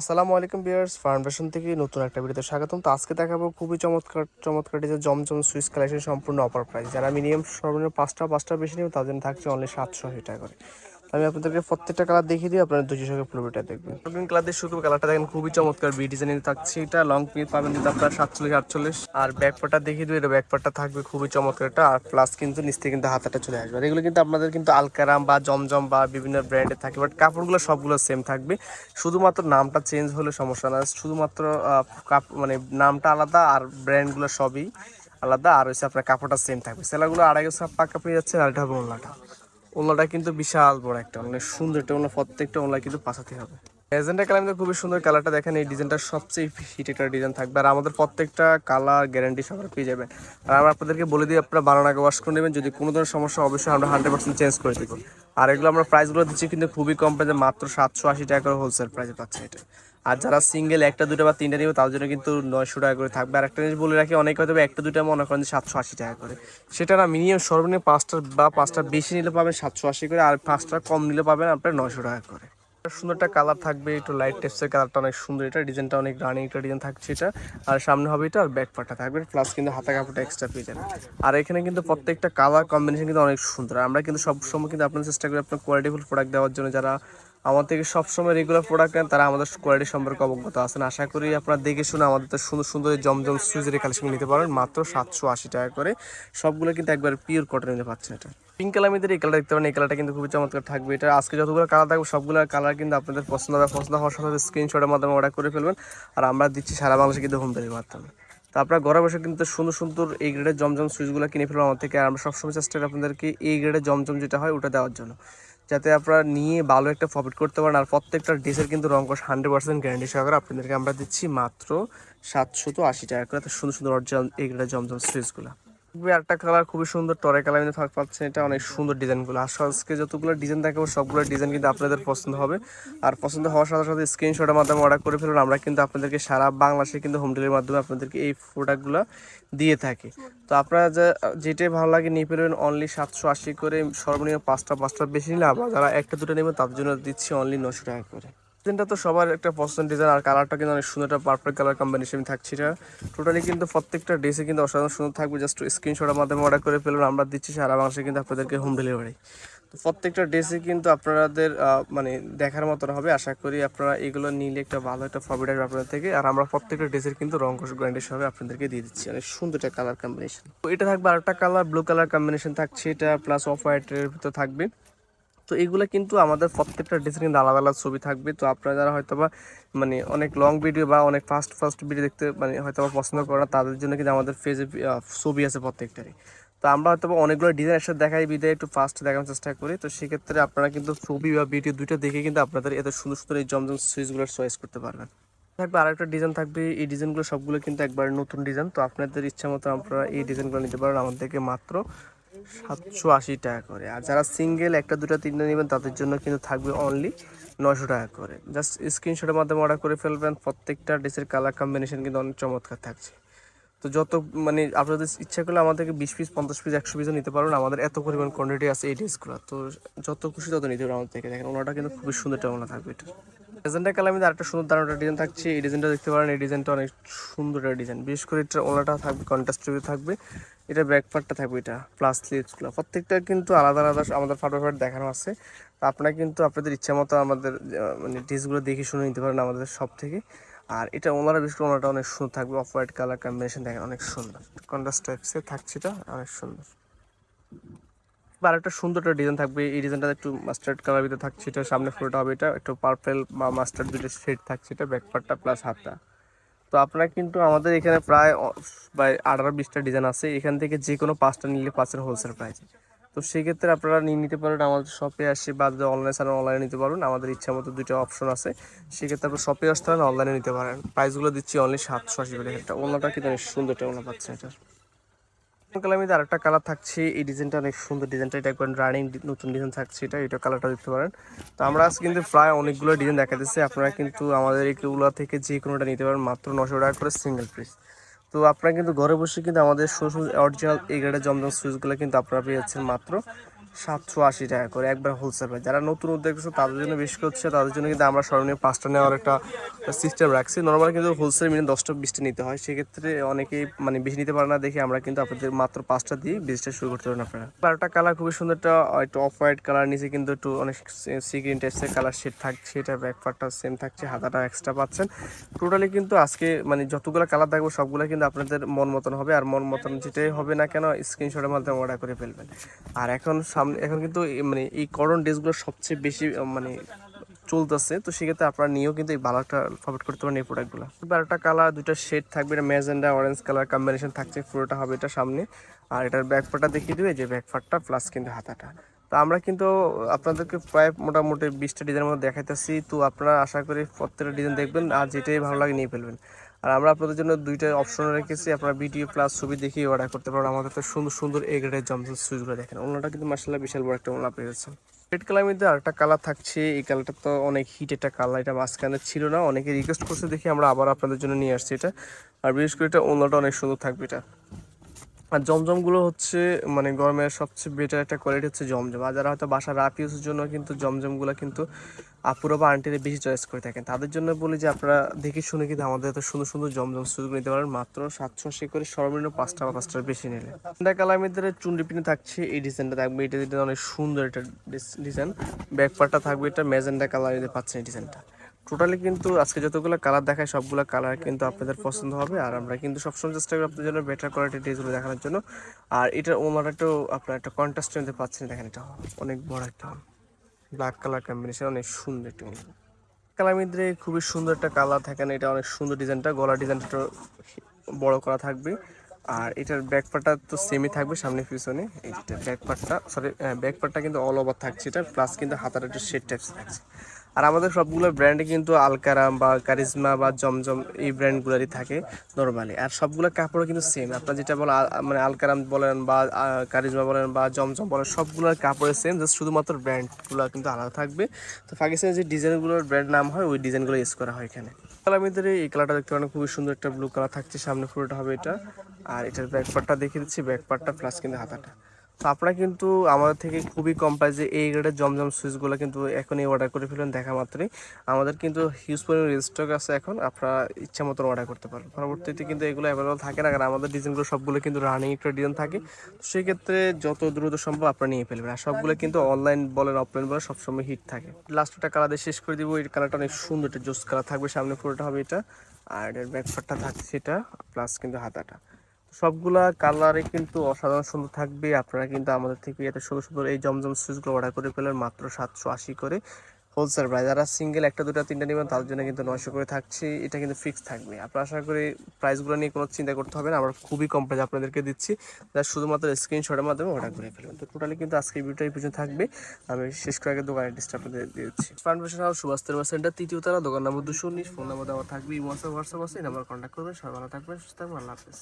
আসসালামু আলাইকুম বিয়ার্স ফাউন্ডেশন থেকে নতুন একটা ভিডিওতে স্বাগতম। তো আজকে দেখাবো খুবই চমৎকার চমৎকার ডিজাইন জমজম সুইচ কালেকশন সম্পূর্ণ অফার প্রাইস যারা মিনিমাম সর্বনিম্ন পাঁচটা পাঁচটা বেশি নেবে, তাদের জন্য থাকছে অনলি সাতশো আশি টাকা করে। আমি আপনাদেরকে প্রত্যেকটা কালার দেখিয়ে দিই, আপনারা দুশো সঙ্গে পুরোটা দেখবেন। গ্রিন কালার দিয়ে করে কালারটা দেখেন খুবই চমৎকার বি ডিজাইনের থাকছে এটা লং পিস পাবেন কিন্তু আপনার সাতচল্লিশ, আটচল্লিশ। আর ব্যাক পার্টটা দেখিয়ে দিই এটা ব্যাক পার্টটা থাকবে খুবই চমৎকার এটা আর প্লাস কিন্তু নিচ থেকে কিন্তু হাতাটা চলে আসবে। এগুলো কিন্তু আপনাদের কিন্তু আলকারাম বা জমজম বা বিভিন্ন ব্র্যান্ডের থাকে বাট কাপড়গুলো সবগুলো সেম থাকবে। শুধুমাত্র নামটা চেঞ্জ হলে সমস্যা না, শুধুমাত্র মানে নামটা আলাদা আর ব্র্যান্ডগুলো সবই আলাদা, আর হচ্ছে আপনার কাপড়টা সেম থাকবে। সেলাগুলো আড়াই গেছে পাক্কা পেয়ে যাচ্ছে আর এটা হবে ওনলাটা কিন্তু বিশাল বড় একটা অনেক সুন্দর একটা ওনলা প্রত্যেকটা ওনলা কিন্তু পাশাতে হবে। এজেন্টা কালার কিন্তু খুবই সুন্দর কালারটা দেখেন, এই ডিজাইনটা সবচেয়ে হিট একটা ডিজাইন থাকবে। আর আমাদের প্রত্যেকটা কালার গ্যারান্টি সবার পেয়ে যাবেন। আর আমরা আপনাদেরকে বলে দিই, আপনারা বানানো আগে ওয়াশ করে নেবেন। যদি কোনো ধরনের সমস্যা অবশ্যই আমরা হান্ড্রেড পার্সেন্ট চেঞ্জ করে দিব। আর এগুলো আমরা প্রাইসগুলো দিচ্ছি কিন্তু খুবই কম প্রাইসে মাত্র সাতশো আশি টাকা করে হোলসেল প্রাইসে পাচ্ছে এটা। আর যারা সিঙ্গেল একটা, দুটো বা তিনটা নিবে, তার জন্য কিন্তু নয়শো টাকা করে থাকবে। আর একটা জিনিস বলে রাখি, অনেক হয়তো একটা, দুটো মনে করেন যে সাতশো আশি টাকা করে। সেটা না মিনিমাম সর্বনিম্ন পাঁচটা বা পাঁচটা বেশি নিলে পাবেন সাতশো আশি করে, আর পাঁচটা কম নিলে পাবেন আপনার নয়শো টাকা করে। সুন্দর একটা কালার থাকবে, একটু লাইট টেপসের কালারটা অনেক সুন্দর, এটা ডিজাইনটা অনেক রানিং একটা ডিজাইন থাকছে এটা। আর সামনে হবে এটা, আর ব্যাক পার্টটা থাকবে প্লাস কিন্তু হাতা কাপড়টা এক্সট্রা পেয়ে যাবেন। আর এখানে কিন্তু প্রত্যেকটা কালার কম্বিনেশন কিন্তু অনেক সুন্দর। আমরা কিন্তু সব সময় কিন্তু আপনার চেষ্টা করি আপনার কোয়ালিটিফুল প্রোডাক্ট দেওয়ার জন্য, যারা আমার থেকে সবসময় রেগুলার প্রোডাক্ট নেন, তারা আমাদের কোয়ালিটি সম্পর্কে অবগত আছেন। আশা করি আপনারা দেখে শুনে আমাদের তো সুন্দর সুন্দর জমজম সুইজের কালেকশন নিতে পারেন মাত্র সাতশো আশি টাকা করে। সবগুলো কিন্তু একবার পিওর কটন নিতে পারছেন এটা। পিঙ্ক কালার মধ্যে এই কালার দেখতে পারেন, এই কালারটা কিন্তু খুবই চমৎকার থাকবে। এটা আজকে যতগুলো কালার থাকবে, সবগুলো কালার কিন্তু আপনাদের পছন্দ হবে। পছন্দ হওয়ার সাথে সাথে স্ক্রিনশটের মাধ্যমে অর্ডার করে ফেলবেন। আর আমরা দিচ্ছি সারা বাংলাদেশে কিন্তু হোম ডেলিভারির মাধ্যমে। তো আপনারা ঘরে বসে কিন্তু সুন্দর সুন্দর এই গ্রেডের জমজম সুইচগুলো কিনে ফেলবেন। আমার থেকে আর আমরা সবসময় চেষ্টা করি আপনাদেরকে এই গ্রেডের জমজম যেটা হয়, ওটা দেওয়ার জন্য। যাতে আপনারা নিয়ে ভালো একটা প্রফিট করতে পারেন। আর প্রত্যেকটা ড্রেসের কিন্তু রঙ কষ হান্ড্রেড পার্সেন্ট গ্যারান্টি সহকারে আপনাদেরকে আমরা দিচ্ছি মাত্র সাতশো তো আশি টাকা করে। সুন্দর সুন্দর অরিজিনাল গ্রেডের জমজম খুবই একটা কালার খুবই সুন্দর, টরে কালার কিন্তু থাক পাচ্ছেন এটা অনেক সুন্দর ডিজাইনগুলো আর আজকে যতগুলো ডিজাইন দেখাবো, সবগুলো ডিজাইন কিন্তু আপনাদের পছন্দ হবে। আর পছন্দ হওয়ার সাথে সাথে স্ক্রিনশটের মাধ্যমে অর্ডার করে ফেলুন। আমরা কিন্তু আপনাদেরকে সারা বাংলাদেশে কিন্তু হোম ডেলিভারির মাধ্যমে আপনাদেরকে এই প্রোডাক্টগুলো দিয়ে থাকি। তো আপনারা যা, যেটাই ভালো লাগে নিয়ে ফেলবেন অনলি সাতশো আশি করে সর্বনিম্ন পাঁচটা পাঁচটা বেশি নিলে আবার যারা একটা, দুটো নেবেন তার জন্য দিচ্ছি অনলি নশো টাকা করে। ডিজাইনটা তো সবার একটা পছন্দ ডিজাইন আর কালারটা কিন্তু অনেক সুন্দর, একটা কালার কম্বিনেশন থাকছে এটা। টোটালি কিন্তু প্রত্যেকটা ড্রেসে কিন্তু অসাধারণ সুন্দর থাকবে জাস্ট স্ক্রিনশটের মাধ্যমে অর্ডার করে ফেলুন, আমরা দিচ্ছি সারা বাংলাদেশে কিন্তু আপনাদেরকে হোম ডেলিভারি তো প্রত্যেকটা ড্রেসে কিন্তু আপনাদের মানে দেখার মতন হবে, আশা করি আপনারা এগুলো নিলে একটা ভালো একটা প্রফিট আসবে আপনাদের থেকে, আর আমরা প্রত্যেকটা ড্রেসের কিন্তু রং কোষ সহ আপনাদেরকে দিয়ে দিচ্ছি, অনেক সুন্দর একটা কালার কম্বিনেশন তো এটা থাকবে আরেকটা কালার ব্লু কালার কম্বিনেশন থাকছে এটা প্লাস অফ হোয়াইটের ভিতর থাকবে। তো এগুলো কিন্তু আমাদের প্রত্যেকটা ড্রেসের কিন্তু আলাদা আলাদা ছবি থাকবে। তো আপনারা যারা হয়তো বা মানে অনেক লং ভিডিও বা অনেক ফাস্ট ফাস্ট ভিডিও দেখতে মানে হয়তো বা পছন্দ করে না, তাদের জন্য কিন্তু আমাদের ফেজে ছবি আছে প্রত্যেকটারই। তো আমরা হয়তো অনেকগুলো ডিজাইন একসাথে দেখাই, বিদায় একটু ফাস্ট দেখানোর চেষ্টা করি। তো সেক্ষেত্রে আপনারা কিন্তু ছবি বা ভিডিও দুইটা দেখে কিন্তু আপনাদের এত সুন্দর সুন্দর এই জমজম সুইচগুলো চয়েস করতে পারবেন। থাকবে আরেকটা ডিজাইন থাকবে, এই ডিজাইনগুলো সবগুলো কিন্তু একবার নতুন ডিজাইন তো আপনাদের ইচ্ছা মতো আপনারা এই ডিজাইনগুলো নিতে পারেন আমাদেরকে মাত্র সাতশো আশি টাকা করে। আর যারা সিঙ্গেল একটা, দুটো, তিনটে নেবেন, তাদের জন্য কিন্তু থাকবে অনলি নশো টাকা করে। জাস্ট স্ক্রিনশটের মাধ্যমে অর্ডার করে ফেলবেন, প্রত্যেকটা ড্রেসের কালার কম্বিনেশন কিন্তু অনেক চমৎকার থাকছে। তো যত মানে আপনাদের ইচ্ছা করলে আমাদেরকে বিশ পিস পঞ্চাশ পিস একশো পিসও নিতে পারবেন, আমাদের এত পরিমাণ কোয়ান্টিটি আছে এই ড্রেসগুলো তো যত খুশি তত নিতে পারবেন আমাদের থেকে। দেখেন, ওনাটা কিন্তু খুবই সুন্দর ওনা থাকবে এটা। ডিজাইনটা কালার মধ্যে আরেকটা সুন্দর দারুণ একটা ডিজাইন থাকছে। এই ডিজাইনটা দেখতে পারেন, এই ডিজাইনটা অনেক সুন্দর একটা ডিজাইন বিশেষ করে এটা ওলাটা থাকবে কন্ট্রাস্ট থাকবে। এটা ব্যাক পার্টটা থাকবে এটা প্লাস স্লিভসগুলো প্রত্যেকটা কিন্তু আলাদা আলাদা আমাদের ফাটোফাট দেখানো আছে। তো আপনারা কিন্তু আপনাদের ইচ্ছা মতো আমাদের মানে ড্রেসগুলো দেখে শুনে নিতে পারেন আমাদের সব থেকে। আর এটা ওনারা বিশেষ করে ওনাটা অনেক সুন্দর থাকবে। অফ হোয়াইট কালার কম্বিনেশন দেখেন, অনেক সুন্দর। কন্ট্রাস্ট টাইপসের থাকছে এটা, অনেক সুন্দর। আর একটা সুন্দর একটা ডিজাইন থাকবে। এই ডিজাইনটা একটু মাস্টার্ড কালার ভিতরে থাকছে এটা সামনে ফুলটা হবে। এটা একটু পার্পেল বা মাস্টার্ড দুটো শেড থাকছে, এটা ব্যাক পার্টটা প্লাস হাতটা তো আপনারা কিন্তু আমাদের এখানে প্রায় প্রায় আঠারো বিশটা ডিজাইন আছে। এখান থেকে যে কোনো পাঁচটা নিলে পাঁচের হোলসেল প্রাইস তো সেক্ষেত্রে আপনারা নিয়ে নিতে পারেন, আমাদের শপে আসে বা যদি অনলাইন ছাড়া অনলাইনে নিতে পারেন, আমাদের ইচ্ছা মতো দুটো অপশন আছে। সেক্ষেত্রে আপনার শপে আসতে পারেন অনলাইনে নিতে পারেন। প্রাইসগুলো দিচ্ছি অনলি সাতশো আশি করে। একটা ওনাটা কিন্তু অনেক সুন্দর ওনা পাচ্ছে এটা। কালার মধ্যে আরেকটা কালার থাকছে। এই ডিজাইনটা অনেক সুন্দর ডিজাইনটা, এটা একবার রানিং নতুন ডিজাইন থাকছে এটা এটা কালারটা দেখতে পারেন। তো আমরা আজকে কিন্তু প্রায় অনেকগুলো ডিজাইন দেখা দিচ্ছি আপনারা কিন্তু আমাদের এগুলো থেকে যে কোনোটা নিতে পারেন, মাত্র নশো টাকা করে সিঙ্গেল পিস তো আপনারা কিন্তু ঘরে বসে কিন্তু আমাদের অরিজিনাল এই গ্রেডের জমজম সুইচগুলো কিন্তু আপনারা পেয়ে যাচ্ছেন মাত্র সাতশো আশি টাকা করে একবার হোলসেল প্রাইস যারা নতুন উদ্যোগ করছে তাদের জন্য বেশি করছে তাদের জন্য কিন্তু আমরা স্মরণীয় পাঁচটা নেওয়ার একটা সিস্টেম রাখছি। নর্মাল কিন্তু হোলসেল মিনিমাম দশটা বিশটা নিতে হয়। সেক্ষেত্রে অনেকেই মানে বেশি নিতে পারে না দেখে আমরা কিন্তু আপনাদের মাত্র পাঁচটা দিয়ে বিজনেসটা শুরু করতে পারেন আপনারা। বারোটা কালার খুবই সুন্দর একটা একটু অফ হোয়াইট কালার নিচে কিন্তু একটু অনেক সি গ্রিন টাইপসের কালার শেড থাকছে এটা ব্যাক পার্টটা সেম থাকছে, হাতাটা এক্সট্রা পাচ্ছেন। টোটালি কিন্তু আজকে মানে যতগুলো কালার থাকবে সবগুলো কিন্তু আপনাদের মন মতন হবে। আর মন মতন যেটাই হবে না কেন স্ক্রিনশটের মাধ্যমে অর্ডার করে ফেলবেন। আর এখন এখন কিন্তু মানে এই করন ড্রেসগুলো সবচেয়ে বেশি মানে চলতেছে। তো সেক্ষেত্রে আপনারা নিয়েও কিন্তু এই একটা প্রফিট করতে পারেন এই প্রোডাক্টগুলো বারোটা কালার দুটো শেড থাকবে, এটা ম্যাজেন্ডা অরেঞ্জ কালার কম্বিনেশন থাকছে, পুরোটা হবে এটা সামনে। আর এটার ব্যাকপার্টটা দেখিয়ে দেবে, যে ব্যাকপার্টটা প্লাস কিন্তু হাতাটা। তো আমরা কিন্তু আপনাদেরকে প্রায় মোটামুটি বিশটা ডিজাইনের মধ্যে দেখাইতেছি। তো আপনারা আশা করি প্রত্যেকটা ডিজাইন দেখবেন, আর যেটাই ভালো লাগে নিয়ে ফেলবেন। আর আমরা আপনাদের জন্য দুইটা অপশন রেখেছি। আপনারা ভিডিও প্লাস ছবি দেখিয়ে অর্ডার করতে পারেন। আমাদের তো সুন্দর সুন্দর এ গ্রেডের জমজম সুইচগুলো দেখেন। ওনাটা কিন্তু মার্শাল্লাহ বিশাল বড় একটা ওনা পেয়েছেন রেড কালার মধ্যে আরেকটা কালার থাকছে। এই কালারটা তো অনেক হিট একটা কালার এটা মাঝখানে ছিল না। অনেকে রিকোয়েস্ট করছে দেখি আমরা আবার আপনাদের জন্য নিয়ে আসছি এটা। আর বিশেষ করে এটা ওনাটা অনেক সুন্দর থাকবে এটা। আর জমজমগুলো হচ্ছে মানে গরমের সবচেয়ে বেটার একটা কোয়ালিটি হচ্ছে জমজম। আর যারা হয়তো বাসার রাফ ইউজের জন্য কিন্তু জমজমগুলো কিন্তু আপুরো বা আন্টিরা বেশি চয়েস করে থাকেন। তাদের জন্য বলি যে আপনারা দেখে শুনে কিন্তু আমাদের এত সুন্দর সুন্দর জমজম সুযোগ নিতে পারেন। মাত্র সাতশো আশি করে সর্বনিম্ন পাঁচটা বা পাঁচটার বেশি নিলে। কালার মধ্যে চুনরি পিনে থাকছে, এই ডিজাইনটা থাকবে। এটা অনেক সুন্দর একটা ডিজাইন ব্যাকপার্টটা থাকবে, এটা ম্যাজেন্ডা কালার পাচ্ছেন এই ডিজাইনটা টোটালি কিন্তু আজকে যতগুলো কালার দেখায়, সবগুলো কালার কিন্তু আপনাদের পছন্দ হবে। আর আমরা কিন্তু সবসময় চেষ্টা করি আপনাদের জন্য বেটার কোয়ালিটি ড্রেসগুলো দেখানোর জন্য। আর এটার একটু আপনার একটা কন্ট্রাস্ট মধ্যে পাচ্ছেন। দেখেন এটা অনেক বড় একটা ব্ল্যাক কালার কম্বিনেশন অনেক সুন্দর একটা কালার মধ্যে খুবই সুন্দর একটা কালার থাকে না, এটা অনেক সুন্দর ডিজাইনটা, গলার ডিজাইনটা বড় করা থাকবে। আর এটার ব্যাক পার্টটা তো সেমই থাকবে, সামনে পিছনে। এইটা ব্যাক পার্টটা সরি ব্যাক পার্টটা কিন্তু অল ওভার থাকছে এটা প্লাস কিন্তু হাতার একটু শেড টাইপস থাকছে। আর আমাদের সবগুলো ব্র্যান্ডে কিন্তু আলকারাম বা কারিজমা বা জমজম এই ব্র্যান্ডগুলোরই থাকে নর্মালি আর সবগুলো কাপড়ও কিন্তু সেম আপনার যেটা বলে মানে আলকারাম বলেন বা কারিজমা বলেন বা জমজম বলেন, সবগুলোর কাপড়ের সেম জাস্ট শুধুমাত্র ব্র্যান্ডগুলো কিন্তু আলাদা থাকবে। তো পাকিস্তানের যে ডিজাইনগুলোর ব্র্যান্ড নাম হয়, ওই ডিজাইনগুলো ইউজ করা হয় এখানে। কালার ভিতরে এই কালারটা দেখতে পারেন খুবই সুন্দর একটা ব্লু কালার থাকছে, সামনে পুরোটা হবে এটা। আর এটার ব্যাক পার্টটা দেখিয়ে দিচ্ছি ব্যাক পার্টটা প্লাস কিন্তু হাতাটা। তো আপনারা কিন্তু আমাদের থেকে খুবই কম প্রাইসে এই গ্রেডের জমজম সুইচগুলো কিন্তু এখনই অর্ডার করে ফেলুন, দেখা মাত্রই। আমাদের কিন্তু হিউজ পরিমাণ স্টক আছে এখন, আপনারা ইচ্ছা মতন অর্ডার করতে পারেন পরবর্তীতে কিন্তু এগুলো অ্যাভেলেবল থাকে না, কারণ আমাদের ডিজাইনগুলো সবগুলো কিন্তু রানিং একটা ডিজাইন থাকে। তো সেক্ষেত্রে যত দ্রুত সম্ভব আপনারা নিয়ে ফেলবেন। আর সবগুলো কিন্তু অনলাইন বলেন অফলাইন বলেন, সবসময় হিট থাকে। লাস্ট একটা কালার দিয়ে শেষ করে দিব এই কালারটা অনেক সুন্দর, একটা জোস কালার থাকবে সামনে, পুরোটা হবে এটা। আর এর ব্যাক পার্টটা থাকছে এটা প্লাস কিন্তু হাতাটা। সবগুলা কালারে কিন্তু অসাধারণ সুন্দর থাকবে। আপনারা কিন্তু আমাদের থেকে এত সুন্দর সুন্দর এই জমজম সুইচগুলো অর্ডার করে পেলেন মাত্র সাতশো আশি করে। হোলসেল প্রাইস যারা সিঙ্গেল একটা, দুটা, তিনটা নেবেন তার জন্য কিন্তু নয়শো করে থাকছে। এটা কিন্তু ফিক্স থাকবে। আপনারা আশা করি প্রাইসগুলো নিয়ে কোনো চিন্তা করতে হবে না। আমরা খুবই কম প্রাইস আপনাদেরকে দিচ্ছি। যা শুধুমাত্র স্ক্রিনশটের মাধ্যমে অর্ডার করে ফেলবেন তো টোটালি কিন্তু আজকে ভিডিওটা এই পর্যন্ত থাকবে। আমি শেষ করে আগে দোকানের দিয়ে দিচ্ছি। ফাউন্ডেশন হাউস সুভাষ সেন্টার তৃতীয় তারা দোকান নম্বর দুশো উনিশ ফোন নাম্বার দেওয়া থাকবে ইমোয়াটসঅ্যাপ হোয়াটসঅ্যাপ আছে, এই নাম্বার কন্ট্যাক্ট করবেন। সবাই ভালো থাকবেন, সুস্থ থাকবেন, আল্লাহ হাফেজ।